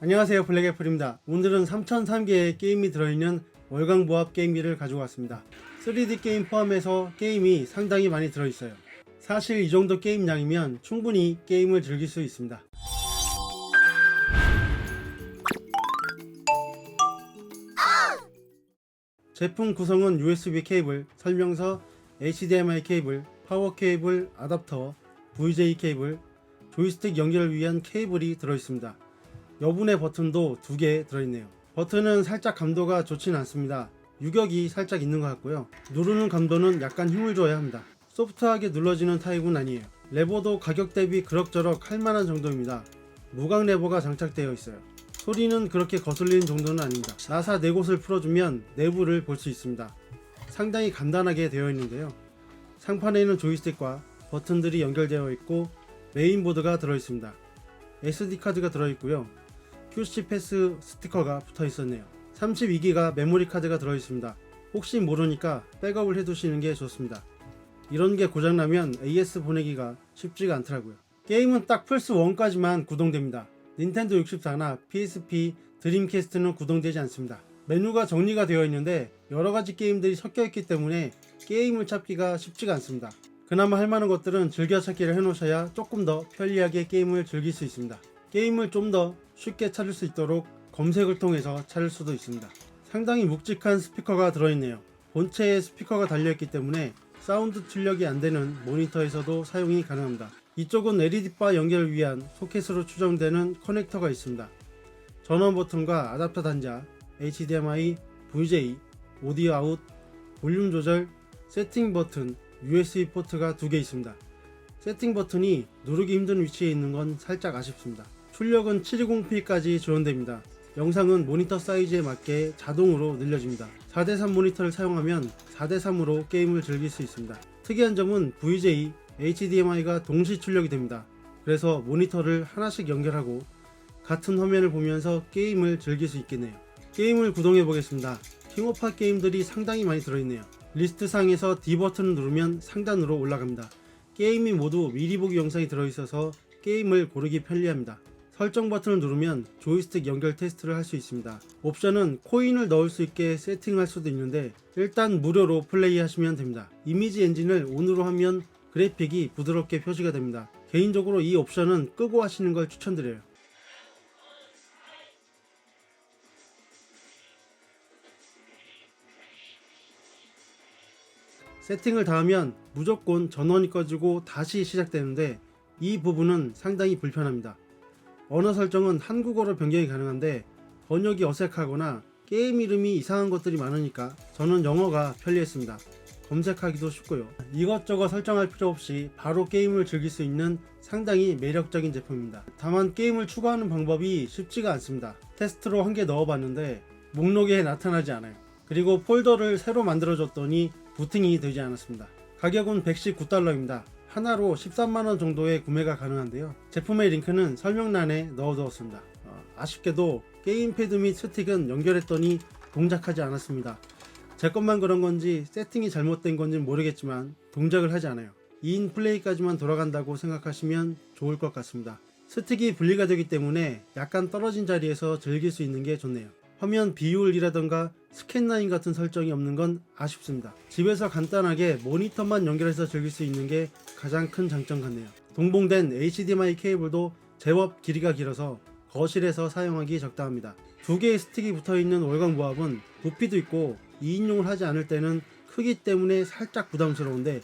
안녕하세요. 블랙애플입니다. 오늘은 3003개의 게임이 들어있는 월광 보합 게임기를 가지고 왔습니다. 3D 게임 포함해서 게임이 상당히 많이 들어있어요. 사실 이 정도 게임량이면 충분히 게임을 즐길 수 있습니다. 제품 구성은 USB 케이블, 설명서, HDMI 케이블, 파워 케이블, 아답터, VJ 케이블, 조이스틱 연결을 위한 케이블이 들어있습니다. 여분의 버튼도 두 개 들어있네요. 버튼은 살짝 감도가 좋진 않습니다. 유격이 살짝 있는 것 같고요. 누르는 감도는 약간 힘을 줘야 합니다. 소프트하게 눌러지는 타입은 아니에요. 레버도 가격 대비 그럭저럭 할만한 정도입니다. 무광 레버가 장착되어 있어요. 소리는 그렇게 거슬리는 정도는 아닙니다. 나사 네 곳을 풀어주면 내부를 볼 수 있습니다. 상당히 간단하게 되어 있는데요. 상판에는 조이스틱과 버튼들이 연결되어 있고 메인보드가 들어있습니다. SD카드가 들어있고요. QC 패스 스티커가 붙어 있었네요. 32기가 메모리 카드가 들어 있습니다. 혹시 모르니까 백업을 해두시는 게 좋습니다. 이런 게 고장나면 AS 보내기가 쉽지가 않더라고요. 게임은 딱 플스 1까지만 구동됩니다. 닌텐도 64나 PSP, 드림캐스트는 구동되지 않습니다. 메뉴가 정리가 되어 있는데 여러 가지 게임들이 섞여 있기 때문에 게임을 찾기가 쉽지가 않습니다. 그나마 할 만한 것들은 즐겨찾기를 해놓으셔야 조금 더 편리하게 게임을 즐길 수 있습니다. 게임을 좀 더 쉽게 찾을 수 있도록 검색을 통해서 찾을 수도 있습니다. 상당히 묵직한 스피커가 들어있네요. 본체에 스피커가 달려있기 때문에 사운드 출력이 안되는 모니터에서도 사용이 가능합니다. 이쪽은 LED바 연결을 위한 소켓으로 추정되는 커넥터가 있습니다. 전원 버튼과 아답터 단자, HDMI, VJ, 오디오 아웃, 볼륨 조절, 세팅 버튼, USB 포트가 두 개 있습니다. 세팅 버튼이 누르기 힘든 위치에 있는 건 살짝 아쉽습니다. 출력은 720p까지 지원됩니다. 영상은 모니터 사이즈에 맞게 자동으로 늘려집니다. 4대3 모니터를 사용하면 4대3으로 게임을 즐길 수 있습니다. 특이한 점은 VJ, HDMI가 동시 출력이 됩니다. 그래서 모니터를 하나씩 연결하고 같은 화면을 보면서 게임을 즐길 수 있겠네요. 게임을 구동해 보겠습니다. 킹오파 게임들이 상당히 많이 들어있네요. 리스트상에서 D 버튼을 누르면 상단으로 올라갑니다. 게임이 모두 미리 보기 영상이 들어있어서 게임을 고르기 편리합니다. 설정 버튼을 누르면 조이스틱 연결 테스트를 할 수 있습니다. 옵션은 코인을 넣을 수 있게 세팅할 수도 있는데 일단 무료로 플레이 하시면 됩니다. 이미지 엔진을 ON으로 하면 그래픽이 부드럽게 표시가 됩니다. 개인적으로 이 옵션은 끄고 하시는 걸 추천드려요. 세팅을 다 하면 무조건 전원이 꺼지고 다시 시작되는데 이 부분은 상당히 불편합니다. 언어 설정은 한국어로 변경이 가능한데 번역이 어색하거나 게임 이름이 이상한 것들이 많으니까 저는 영어가 편리했습니다. 검색하기도 쉽고요. 이것저것 설정할 필요 없이 바로 게임을 즐길 수 있는 상당히 매력적인 제품입니다. 다만 게임을 추가하는 방법이 쉽지가 않습니다. 테스트로 한 개 넣어봤는데 목록에 나타나지 않아요. 그리고 폴더를 새로 만들어줬더니 부팅이 되지 않았습니다. 가격은 119달러입니다. 하나로 13만원 정도의 구매가 가능한데요. 제품의 링크는 설명란에 넣어두었습니다. 어, 아쉽게도 게임패드 및 스틱은 연결했더니 동작하지 않았습니다. 제 것만 그런 건지 세팅이 잘못된 건지 모르겠지만 동작을 하지 않아요. 2인 플레이까지만 돌아간다고 생각하시면 좋을 것 같습니다. 스틱이 분리가 되기 때문에 약간 떨어진 자리에서 즐길 수 있는 게 좋네요. 화면 비율이라던가 스캔라인 같은 설정이 없는 건 아쉽습니다. 집에서 간단하게 모니터만 연결해서 즐길 수 있는 게 가장 큰 장점 같네요. 동봉된 HDMI 케이블도 제법 길이가 길어서 거실에서 사용하기 적당합니다. 두 개의 스틱이 붙어 있는 월광 보합은 부피도 있고 2인용을 하지 않을 때는 크기 때문에 살짝 부담스러운데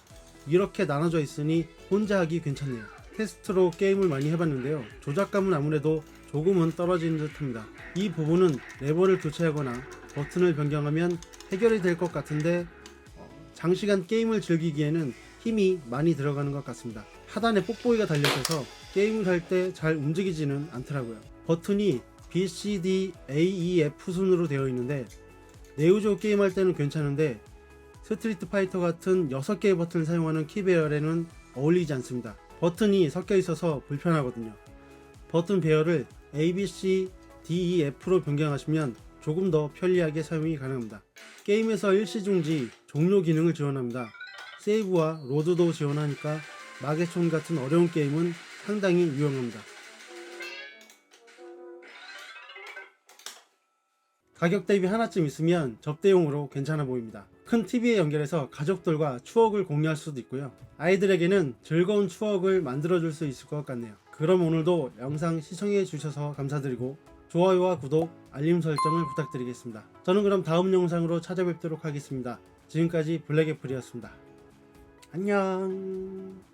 이렇게 나눠져 있으니 혼자 하기 괜찮네요. 테스트로 게임을 많이 해봤는데요. 조작감은 아무래도 조금은 떨어지는 듯 합니다. 이 부분은 레버를 교체하거나 버튼을 변경하면 해결이 될 것 같은데 어, 장시간 게임을 즐기기에는 힘이 많이 들어가는 것 같습니다. 하단에 뽁뽁이가 달려있어서 게임을 할 때 잘 움직이지는 않더라고요. 버튼이 B, C, D, A, E, F 순으로 되어 있는데 네오조 게임할 때는 괜찮은데 스트리트 파이터 같은 6개의 버튼을 사용하는 키배열에는 어울리지 않습니다. 버튼이 섞여 있어서 불편하거든요. 버튼 배열을 A, B, C, D, E, F로 변경하시면 조금 더 편리하게 사용이 가능합니다. 게임에서 일시 중지, 종료 기능을 지원합니다. 세이브와 로드도 지원하니까 마계촌 같은 어려운 게임은 상당히 유용합니다. 가격 대비 하나쯤 있으면 접대용으로 괜찮아 보입니다. 큰 TV에 연결해서 가족들과 추억을 공유할 수도 있고요. 아이들에게는 즐거운 추억을 만들어줄 수 있을 것 같네요. 그럼 오늘도 영상 시청해 주셔서 감사드리고 좋아요와 구독, 알림 설정을 부탁드리겠습니다. 저는 그럼 다음 영상으로 찾아뵙도록 하겠습니다. 지금까지 블랙애플이었습니다. 안녕.